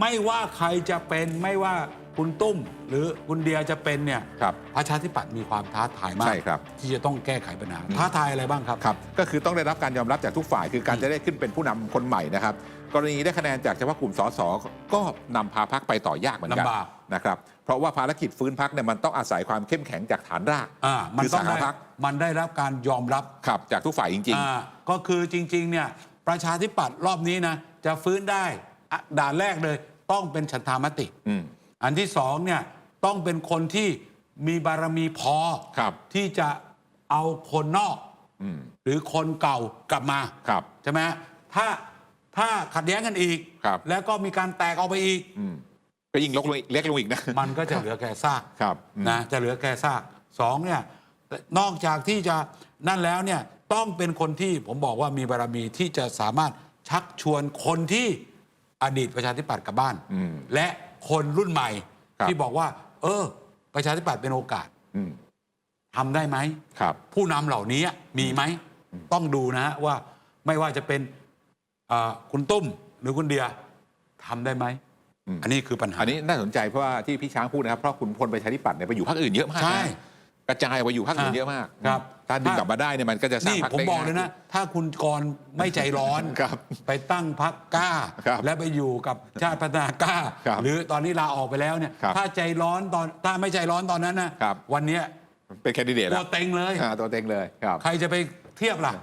ไม่ว่าใครจะเป็นไม่ว่าคุณตุ้ม หรือคุณเดียจะเป็นเนี่ยครับ ประชาธิปัตย์มีความท้าทายมาก ใช่ครับ ที่จะต้องแก้ไขปัญหา ท้าทายอะไรบ้างครับ ครับ ก็คือต้องได้รับการยอมรับจากทุกฝ่าย คือการจะได้ขึ้นเป็นผู้นำคนใหม่นะครับ กรณีได้คะแนนจากเฉพาะกลุ่มสสก็นำพาพักไปต่อยากเหมือนกันลำบาก นะครับ เพราะว่าภารกิจฟื้นพักเนี่ยมันต้องอาศัยความเข้มแข็งจากฐานรากอ่ามันคือต้อสางขาได้พักมันได้รับการยอมรับครับจากทุกฝ่ายจริง อ่าก็คือจริงๆเนี่ยประชาธิปัตย์รอบนี้นะจะฟื้นได้อะ ด่านแรกเลย ต้องเป็นฉันทามติๆอืมอันที่สองเนี่ยต้องเป็นคนที่มีบารมีพอครับที่จะเอาคนนอกอืมหรือคนเก่ากลับมาครับใช่ไหมถ้าถ้าขัดแย้งกันอีกครับแล้วก็มีการแตกออกไปอีกอืมก็ยิ่งลกลงเล็กลงอีกนะมันก็จะเหลือแค่ซากครับอืมนะจะเหลือแค่ซากสองเนี่ยนอกจากที่จะนั่นแล้วเนี่ยต้องเป็นคนที่ผมบอกว่ามีบารมีที่จะสามารถชักชวนคนที่ อดีตประชาธิปัตย์กลับบ้าน อืม และคนรุ่นใหม่ ครับ ที่บอกว่า เออ ประชาธิปัตย์เป็นโอกาสอืมทำได้ไหม ครับ ผู้นำเหล่านี้มีไหม ต้องดูนะฮะว่าไม่ว่าจะเป็นเอ่อคุณตุ้มหรือคุณเดียทำได้ไหม อืม อันนี้คือปัญหา อันนี้น่าสนใจเพราะว่าที่พี่ช้างพูดนะครับเพราะคุณพลประชาธิปัตย์เนี่ยไปอยู่พรรคอื่นเยอะมากนะใช่ กระจายไปอยู่พรรคอื่นเยอะมาก ครับ ถ้าดึงกลับมาได้เนี่ยมันก็จะสร้างนี่พรรคผมได้บอกเลยนะ ถ้าคุณกรณ์ไม่ใจร้อน ครับไปตั้งพักกล้า ครับและไปอยู่กับชาติพัฒนากล้า ครับหรือตอนนี้ลาออกไปแล้วเนี่ยครับถ้าใจร้อนตอนถ้าไม่ใจร้อนตอนนั้นนะครับ วันเนี้ยเป็นแคนดิเดตตัแล้ววเต็งเลย อ่าตัวเต็งเลยครับ ใครจะไปเทียบล่ะ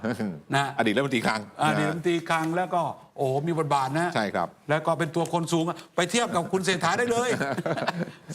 นะอดีตรัฐมนตรีคลังอดีตนะรัฐมนตรีคลังแล้วก็โอ้โหมีบทบาทนะ ใช่ครับ แล้วก็เป็นตัวคนสูงอะไปเทียบกับคุณเศรษฐาได้เลย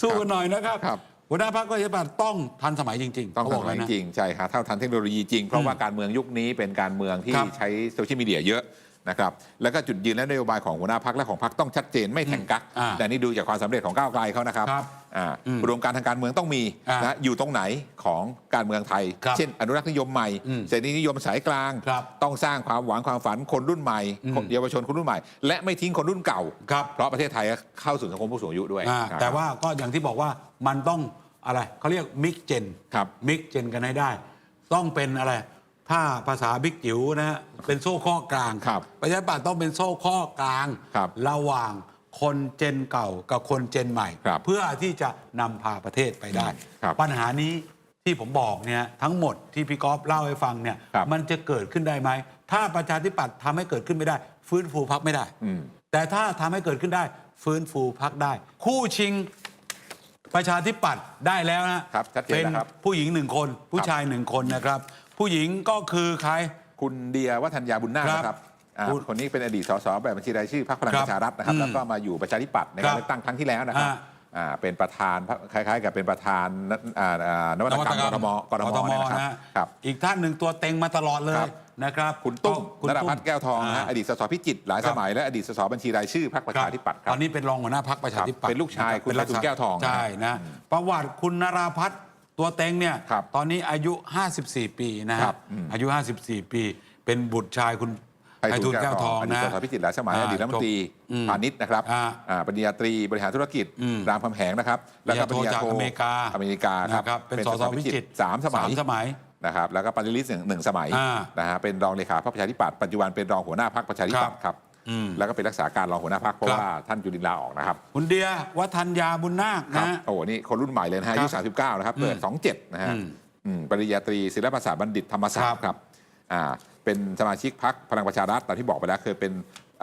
สู้กันหน่อยนะครับ ครับ หัวหน้าพรรคก็จะแบบต้องทันสมัยจริงๆต้องเขาบทำอกสมัเลยยนะจริงๆใช่ครับเท่าทันเทคโนโลยีจริง เพราะว่าการเมืองยุคนี้เป็นการเมืองที่ครับใช้โซเชียลมีเดียเยอะ นะครับแล้วก็จุดยืนและนโยบายของหัวหน้าพักและของพักต้องชัดเจนไม่แข่งกัก อ่าแต่นี่ดูจากความสำเร็จของก้าวไกลเขานะครับครับอ่าอืมอุดมการณ์ทางการเมืองต้องมีอ่านนะอยู่ตรงไหนของการเมืองไทย ครับเช่น อนุรักษ์นิยมใหม่อืมเสรีนิยมสายกลาง ครับต้องสร้างความหวังความฝันคนรุ่นใหม่อืมคนเยาวชนคนรุ่นใหม่ และไม่ทิ้งคนรุ่นเก่า ครับเพราะประเทศไทยเข้าสู่สังคมผู้สูงอายุด้วยอ่านะครับ แต่ว่าก็อย่างที่บอกว่ามันต้องอะไรเขาเรียกมิกเจนครับ มิกเจนกันให้ได้ ต้องเป็นอะไร ถ้าภาษาบิ๊กจิ๋วนะฮะเป็นโซ่ข้อกลางครับประชาธิปัตย์ต้องเป็นโซ่ข้อกลางครับระหว่างคนเจนเก่ากับคนเจนใหม่ ครับเพื่อที่จะนำพาประเทศไปได้ ครับปัญหานี้ที่ผมบอกเนี่ยทั้งหมดที่พี่กอฟเล่าให้ฟังเนี่ยครับ มันจะเกิดขึ้นได้ไหม ถ้าประชาธิปัตย์ทำให้เกิดขึ้นไม่ได้ ฟื้นฟูพักไม่ได้ อืม แต่ถ้าทำให้เกิดขึ้นได้ ฟื้นฟูพักได้ คู่ชิงประชาธิปัตย์ได้แล้วนะครับชัดเจนเป็นแล้วครับผู้หญิงหนึ่งคน ผู้ชายหนึ่งคนนะครับ ผู้หญิงก็คือใคร คุณเดียวัฒนยาบุญนาคครับนะครับอ่าคุณคนนี้เป็นอดีตสสแบบบัญชีรายชื่อพรรคพลังครับประชารัฐนะครับอืมแล้วก็มาอยู่ประชาธิปัตย์ในครัการบเลือกตั้งครั้งที่แล้วนะครับอ่าอ่าเป็นประธานพรรคคล้ายๆ กับเป็นประธานนอ่าอ่านวัตกรรมกรทมกรทมเนี่ยนะครับนะฮะครับ อีกท่านหนึ่งตัวเต็งมาตลอดเลคยรับนะครับคุณตุ้มคุณนรพัฒน์แก้วทองนะฮะาอดีตสสพิจิตรหลายครัสบมัยและอดีตสสบัญชีรายชื่อพรรคประชาธิปัตย์คตรัอบนนี้เป็นรองหัวหน้าพักประชาธิปัตย์เป็นลูกชายรับคุณเป็นรัไพฑูรย์แก้วทองใช่นะประวัติคุณนราพัฒน์ ตัวเต็งเนี่ยครับตอนนี้อายุ 54 ปีนะครัฮะบอืมอายุ 54 ปี เป็นบุตรชายคุณไพฑูรย์แก้วทองอดีตนะ สสพิจิตรหลายสมัยอดีตรัฐมนตรีอืมพาณิชย์นะครับอ่าอ่าปริญญาตรีบริหารธุรกิจอืมรามคำแหงนะครับ แล้วก็ปริญญาโทจากอเมริกาอเมริกาครับนะครับเป็นสสพิจิตรสามสมัยสามสมัยนะครับแล้วก็ปฏิริษีหนึ่งหนึ่งสมัยอ่านะฮะเป็นรองเลขาพรรคประชาธิปัตย์ปัจจุบันเป็นรองหัวหน้าพรรคประชาธิปัตย์ครับอืม แล้วก็เป็นรักษาการรองหัวหน้าพรรคเพราะครับว่าท่านจุลินลาออกนะครับ คุณเดียวัฒนยาบุญนาคครับนะฮะโอ้โหนี่คนรุ่นใหม่เลยนะฮะอายุครับ39 นะครับเปิด 27 นะฮะอืมอืมปริญญาตรีศิลปศาสตร์บัณฑิตธรรมศาสตครัร์บครับอ่าเป็นสมาชิกพรรคพลังประชารัฐตามที่บอกไปแล้วเคยเป็น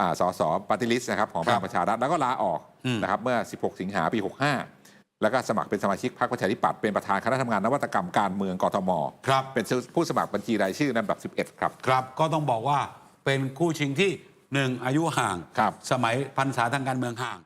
อ่าสสปฏิริษีนะครับของพลังประชารัฐแล้วก็ลาออกอืมนะครับเมื่อ 16 สิงหาปี 65 แล้วก็สมัครเป็นสมาชิกพรรคประชาธิปัตย์เป็นประธานคณะทำงานนวัตกรรมการเมืองกทมครับเป็นผู้สมัครบัญชีรายชื่อลำดับ 11 ครับครับ ก็ต้องบอกว่าเป็นคู่ชิงที่ หนึ่งอายุห่างครับสมัยพันษาทางการเมืองห่าง